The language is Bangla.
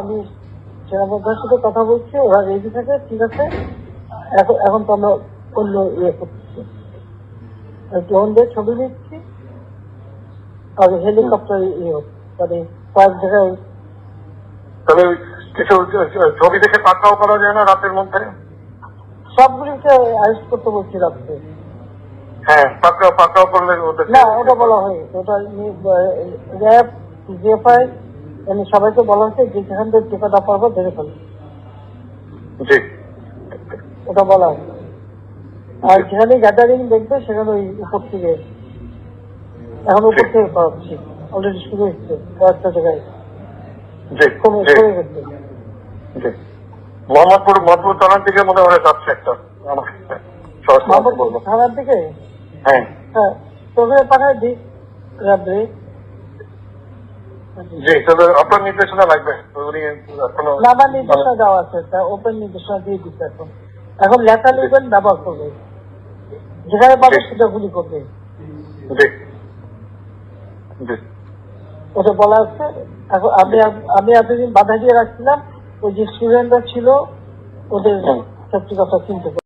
আমি সেনাবাহিনীর সাথে কথা বলছি ওরা রেডি থাকে ঠিক আছে। এখন এখন তো আমরা অন্য ইয়ে করতেছি ড্রোন দিয়ে ছবি নিচ্ছি আর হেলিকপ্টার ইয়ে মানে কয়েক জায়গায় তাহলে কিছু ছবি দেখে করা যায় না রাতের মধ্যে? সবগুলিকে অ্যারেস্ট করতে বলছি রাত্রে। হ্যাঁ পাকড়াও পাকড়াও করলে না ওটা বলা হয়েছে ওটা র্যাব জিএফআই মানে সবাইকে বলা হয়েছে যে যেখান থেকে টিকাটা পারব ধরে ফেলবে জি। ওটা বলা হয়েছে আর যেখানে গ্যাদারিং দেখবে সেখানে ওই উপর থেকে। এখন উপর থেকে করাচ্ছি অলরেডি শুরু হচ্ছে কয়েকটা জায়গায়। মোহাম্মদপুর থানার দিকে মনে হয় যাচ্ছে একটা। থানার দিকে? হ্যাঁ। হ্যাঁ। তোকে পাঠায় দিই রাত্রে। জি তাহলে আপনার নির্দেশনা লাগবে। উনি এখনও না আমার নির্দেশনা দেওয়া আছে ওপেন নির্দেশনা দিয়ে দিচ্ছে এখন। এখন লেখা লিখবেন ব্যবহার করবে যেখানে পাবে সেটা গুলি করবে ওটা বলা আছে। এখন আমি আমি এতদিন বাধা দিয়ে রাখছিলাম ওই যে স্টুডেন্টরা ছিল ওদের সত্যি কথা চিনতে